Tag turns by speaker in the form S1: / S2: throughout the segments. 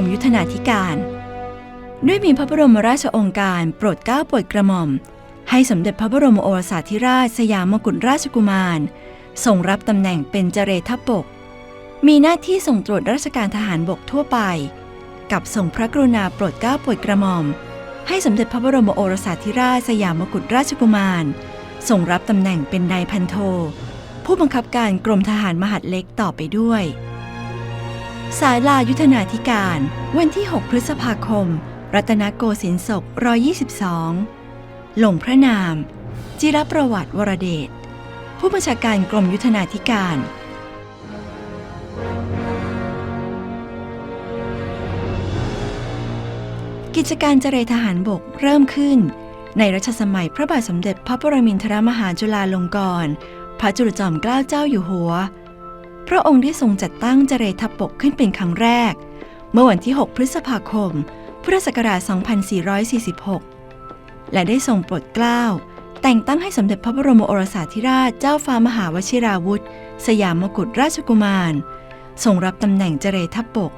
S1: มยุทธนาธิการ ด้วยมีพระบรมราชองค์การโปรดเกล้าโปรดกระหม่อม ให้สมเด็จพระบรมโอรสาธิราชสยามกุฎราชกุมาร ทรงรับตำแหน่งเป็นเจเรทัพบก มีหน้าที่ส่งตรวจราชการทหารบกทั่วไป กับส่งพระกรุณาโปรดเกล้าโปรดกระหม่อม ให้สมเด็จพระบรมโอรสาธิราชสยามกุฎราชกุมารทรงรับตำแหน่งเป็นนายพันโท ผู้บังคับการกรมทหารมหาดเล็กต่อไปด้วย สายลายุทธนาธิการ วันที่ 6 พฤษภาคม รัตนโกสินทร์ศก122 หลงพระนาม จิรประวัติวรเดช ผู้บัญชาการกรมยุทธนาธิการกิจการเจรทหารบกเริ่มขึ้น ในรัชสมัยพระบาทสมเด็จพระปรมินทรมหาจุฬาลงกรณ์พระจุลจอมเกล้าเจ้าอยู่หัว พระองค์ได้ทรงจัดตั้งเจรทัพบกขึ้นเป็นครั้งแรก เมื่อวันที่ 6 พฤษภาคม พุทธศักราช 2446 และได้ทรงโปรดเกล้า แต่งตั้งให้สมเด็จพระบรมโอรสาธิราชเจ้าฟ้ามหาวชิราวุธ สยามกุฎราชกุมาร ทรงรับตำแหน่งเจเรทัพบก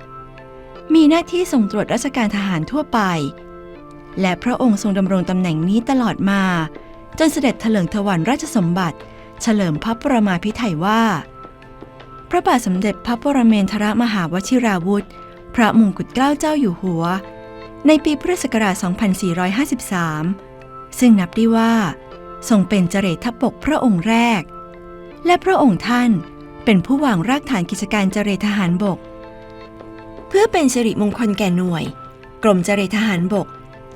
S1: มีหน้าที่ส่งตรวจราชการทหารทั่วไป และพระองค์ทรงดำรงตำแหน่งนี้ตลอดมา จนเสด็จเถลิงถวัลราชสมบัติ เฉลิมพระประมาพิไทยว่า พระบาทสมเด็จพระปรเมนทรมหาวชิราวุธ พระมงกุฎเกล้าเจ้าอยู่หัว ในปีพุทธศักราช 2453 ซึ่งนับได้ว่า ทรงเป็นเจเรทัพบกพระองค์แรก และพระองค์ท่านเป็นผู้วางรากฐานกิจการเจเรทหารบก เพื่อเป็นสิริมงคลแก่หน่วย กรมเจเรทหารบก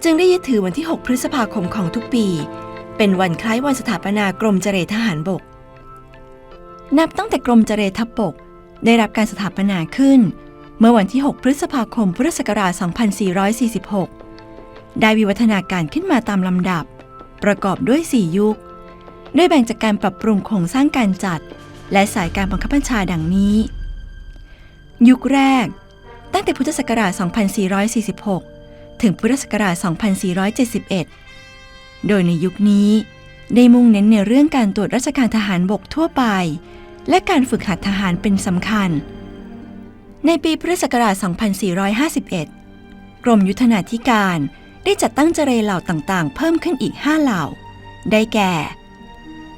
S1: จึงได้ยึดถือวันที่ 6 พฤษภาคมของทุกปี เป็นวันคล้ายวันสถาปนากรมเจเรทหารบก นับตั้งแต่กรมเจรทัพบก ได้รับการสถาปนาขึ้น เมื่อวันที่ 6 พฤษภาคมพุทธศักราช 2446 ได้วิวัฒนาการขึ้นมาตามลำดับ ประกอบด้วย 4 ยุคโดยแบ่งจากการปรับปรุงโครงสร้างการจัด และสายการบังคับบัญชาดังนี้ ยุคแรก ตั้งแต่พุทธศักราช 2446 ถึงพุทธศักราช 2471 โดยในยุคนี้ ได้มุ่งเน้นในเรื่องการตรวจราชการทหารบกทั่วไป และการฝึกหัดทหารเป็นสำคัญ ในปีพุทธศักราช 2451 กรมยุทธนาธิการได้จัดตั้งเจเรเหล่าต่างๆ เพิ่มขึ้นอีก 5 เหล่า ได้แก่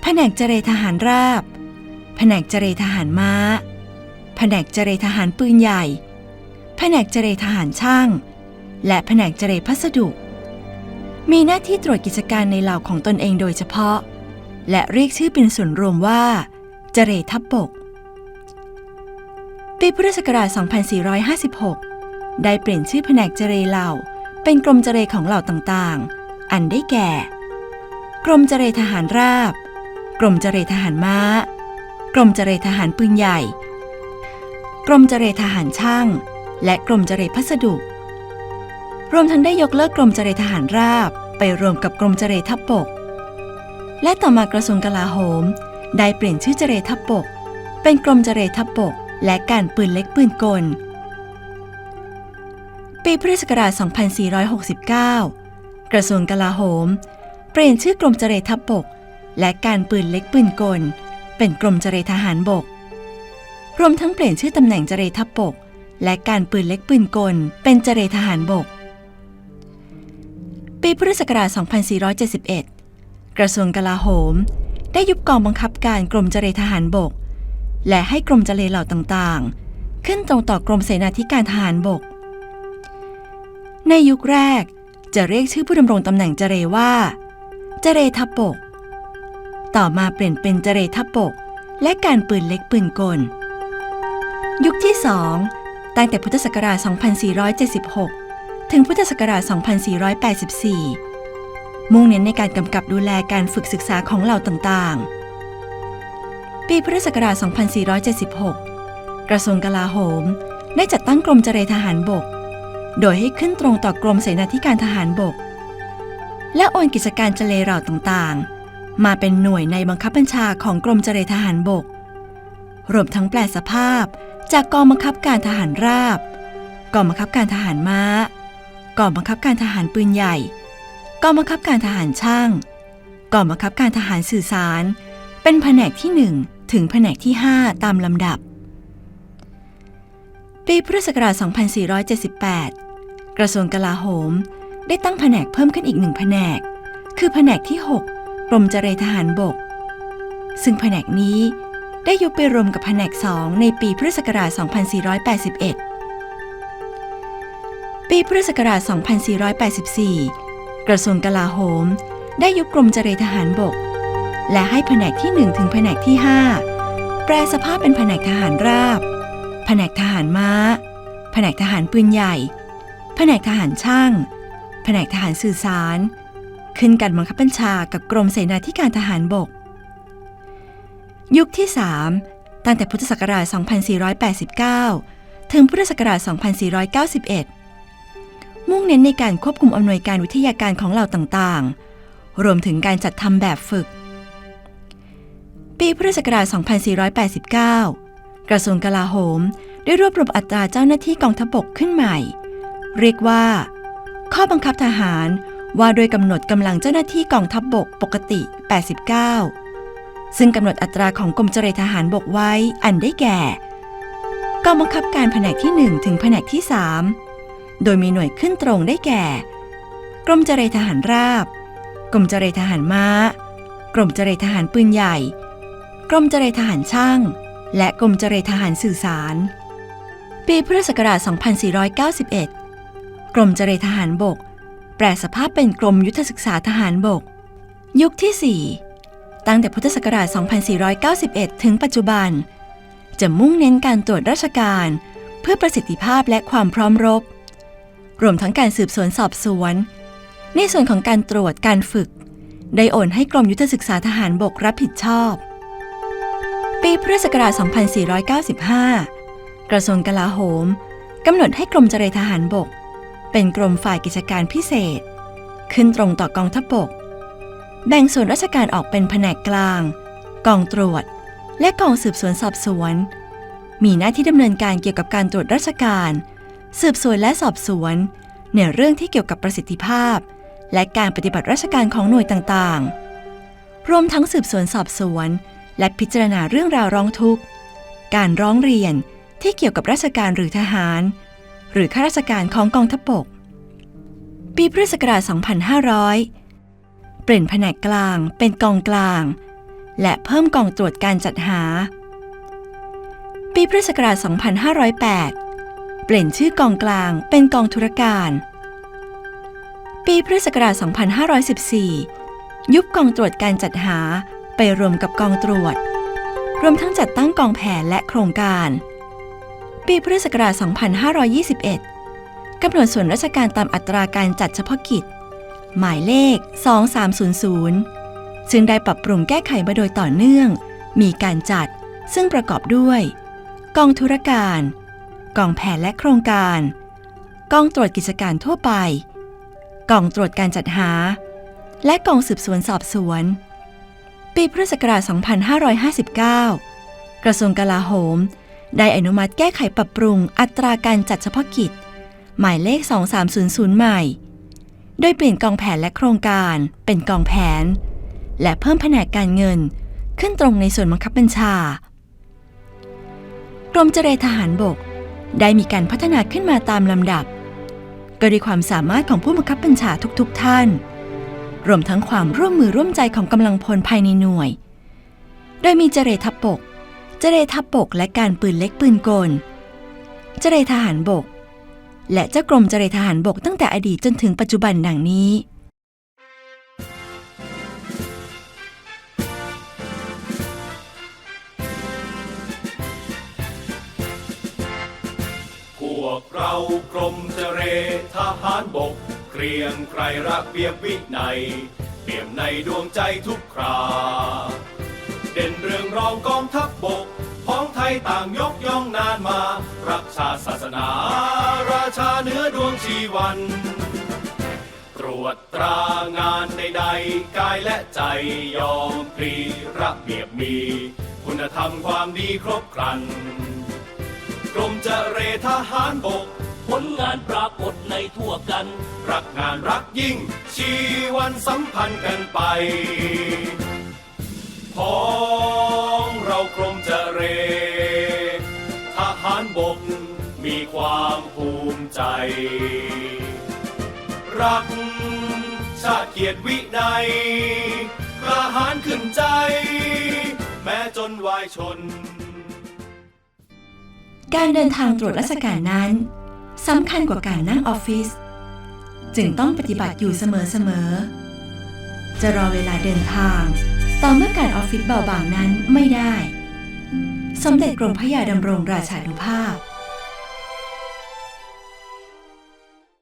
S1: แผนกเจเรทหารราบ แผนกเจเรทหารม้า แผนกเจเรทหารปืนใหญ่ แผนกเจเรทหารช่าง และแผนกเจเรพัสดุ มีหน้าที่ตรวจกิจการในเหล่าของตนเองโดยเฉพาะ และเรียกชื่อเป็นส่วนรวมว่า เจเรทัพบก ปีพุทธศักราช 2456 ได้เปลี่ยนชื่อแผนกเจเรเหล่า เป็นกรมเจเรของเหล่าต่างๆ อันได้แก่ กรมเจเรทหารราบ กรมเจเรทหารม้า กรมเจเรทหารปืนใหญ่ กรมเจเรทหารช่าง และกรมเจเรพัสดุ รวมทั้งได้ยกเลิกกรมเจรทหารราบ ไปรวมกับกรมเจรทัพบก และต่อมากระทรวงกลาโหม ได้เปลี่ยนชื่อเจรทัพบก เป็นกรมเจรทัพบก และการปืนเล็กปืนกล ปีพุทธศักราช 2469 กระทรวงกลาโหม เปลี่ยนชื่อกรมเจรทัพบก และการปืนเล็กปืนกล เป็นกรมเจรทหารบก รวมทั้งเปลี่ยนชื่อตำแหน่งเจรทัพบก และการปืนเล็กปืนกล เป็นเจรทหารบก ปีพุทธศักราช 2471 กระทรวงกลาโหม ได้ยุบกองบังคับการกรมเจรทหารบก และให้กรมเจรเหล่าต่างๆ ขึ้นตรงต่อกรมเสนาธิการทหารบก ในยุคแรกจะเรียกชื่อผู้ดำรงตำแหน่งเจรว่า เจรทัพบก ต่อมาเปลี่ยนเป็นเจรทัพบก และการปืนเล็กปืนกล ยุคที่สองตั้งแต่พุทธศักราช 2476 ถึงพุทธศักราช 2484 มุ่งเน้นในการกำกับดูแลการฝึกศึกษาของเหล่าต่างๆ ปีพุทธศักราช 2476 กระทรวงกลาโหม ได้จัดตั้งกรมเจรทหารบก โดยให้ขึ้นตรงต่อกรมเสนาธิการทหารบก และโอนกิจการเจเลเหล่าต่างๆ มาเป็นหน่วยในบังคับบัญชาของกรมเจรทหารบก รวมทั้งแปลสภาพจากกองบังคับการทหารราบ กองบังคับการทหารม้า กองบังคับการทหารปืนใหญ่ กองบังคับการทหารช่าง กองบังคับการทหารสื่อสาร เป็นแผนกที่ 1 ถึงแผนกที่ 5 ตามลำดับ ปีพุทธศักราช 2478 กระทรวงกลาโหม ได้ตั้งแผนกเพิ่มขึ้นอีกหนึ่งแผนก คือแผนกที่ 6 กรมเจรทหารบก ซึ่งแผนกนี้ได้ยุบไปรวมกับแผนก 2 ในปีพุทธศักราช 2481 ปีพุทธศักราช 2484 กระทรวงกลาโหม ได้ยุบกรมเจรทหารบก และให้แผนกที่ 1 ถึงแผนกที่ 5 แปลสภาพเป็นแผนกทหารราบ แผนกทหารม้า แผนกทหารปืนใหญ่ แผนกทหารช่าง แผนกทหารสื่อสาร ขึ้นกันบังคับบัญชากับกรมเสนาธิการทหารบก ยุคที่ 3 ตั้งแต่พุทธศักราช 2489 ถึงพุทธศักราช 2491 มุ่งเน้นในการควบคุมอำนวยการวิทยาการของเหล่าต่างๆ รวมถึงการจัดทำแบบฝึก ปีพุทธศักราช 2489 กระทรวงกลาโหม ได้รวบรวมอัตราเจ้าหน้าที่กองทัพบกขึ้นใหม่ เรียกว่า ข้อบังคับทหารว่าโดยกำหนดกำลังเจ้าหน้าที่กองทัพบกปกติ 89 ซึ่งกำหนดอัตราของกรมเจรทหารบกไว้อันได้แก่กองบังคับการแผนกที่ 1 ถึงแผนกที่ 3 โดยมีหน่วยขึ้นตรงได้แก่ กรมเจรทหารราบ กรมเจรทหารม้า กรมเจรทหารปืนใหญ่ กรมเจรทหารช่าง และกรมเจรทหารสื่อสาร ปีพุทธศักราช 2491 กรมเจรทหารบก แปลสภาพเป็นกรมยุทธศึกษาทหารบก ยุคที่ 4 ตั้งแต่พุทธศักราช 2491 ถึงปัจจุบัน จะมุ่งเน้นการตรวจราชการ เพื่อประสิทธิภาพและความพร้อมรบ รวมทั้งการสืบสวนสอบสวน ในส่วนของการตรวจการฝึก ได้โอนให้กรมยุทธศึกษาทหารบกรับผิดชอบ ปีพุทธศักราช 2495 กระทรวงกลาโหมกำหนดให้กรมเจรทหารบก เป็นกรมฝ่ายกิจการพิเศษ ขึ้นตรงต่อกองทัพบก แบ่งส่วนราชการออกเป็นแผนกกลาง กองตรวจ และกองสืบสวนสอบสวน มีหน้าที่ดำเนินการเกี่ยวกับการตรวจราชการ สืบสวนและสอบสวน ในเรื่องที่เกี่ยวกับประสิทธิภาพ และการปฏิบัติราชการของหน่วยต่างๆ รวมทั้งสืบสวนสอบสวน และพิจารณาเรื่องราวร้องทุกข์ การร้องเรียนที่เกี่ยวกับราชการหรือทหาร หรือข้าราชการของกองทัพบก ปีพุทธศักราช 2500 เปลี่ยนแผนกกลางเป็นกองกลาง และเพิ่มกองตรวจการจัดหา ปีพุทธศักราช 2508 เปลี่ยนชื่อกองกลางเป็นกองธุรการ ปีพุทธศักราช 2514 ยุบกองตรวจการจัดหาไปรวมกับกองตรวจ รวมทั้งจัดตั้งกองแผนและโครงการ ปีพุทธศักราช 2521 กำหนดส่วนราชการตามอัตราการจัดเฉพาะกิจ หมายเลข 2300 ซึ่งได้ปรับปรุงแก้ไขมาโดยต่อเนื่อง มีการจัดซึ่งประกอบด้วย กองธุรการ กองแผนและโครงการ กองตรวจกิจการทั่วไป กองตรวจการจัดหา และกองสืบสวนสอบสวน ปีพุทธศักราช 2559 กระทรวงกลาโหม ได้อนุมัติแก้ไขปรับปรุงอัตราการจัดเฉพาะกิจ หมายเลข 2300 ใหม่ โดยเปลี่ยนกองแผนและโครงการเป็นกองแผน และเพิ่มแผนกการเงินขึ้นตรงในส่วนบังคับบัญชากรมเจรทหารบก ได้มีการพัฒนาขึ้นมาตามลำดับ ก็ด้วยความสามารถของผู้บังคับบัญชาทุกๆทท่าน รวมทั้งความร่วมมือร่วมใจของกำลังพลภายในหน่วย โดยมีเจเรทัพบก เจเรทัพบกและการปืนเล็กปืนกล เจเรทหารบก และเจ้ากรมเจเรทหารบกตั้งแต่อดีตจนถึงปัจจุบันดังนี้
S2: วกเรากรมเจเรทหารบก เกรียงใครรักเปียบวินัยเปี่ยมในดวงใจทุกครา เด่นเรื่องรองกองทัพบบกพ้องไทยต่างยกย่องนานมา รักชาติศาสนา ราชาเนื้อดวงชีวัน ตรวจตรางานใดๆกายและใจยอมพลีระเบียบมี คุณธรรมความดีครบครัน รมเจเรทหารบก
S3: ผลงานปรากฏในทั่วกัน
S2: รักงานรักยิ่ง ชีวันสัมพันธ์กันไปพ้องเรากรมเจเร ทหารบกมีความภูมิใจ รักชาติเกียรติวินัยกระหารขึ้นใจ แม้จนวายชน
S1: การเดินทางตรวจราชการนั้นสำคัญกว่าการนั่งออฟฟิศจึงต้องปฏิบัติอยู่เสมอๆ จะรอเวลาเดินทาง ต่อเมื่อการออฟฟิศเบาบางนั้นไม่ได้ สมเด็จกรมพระยาดำรงราชานุภาพ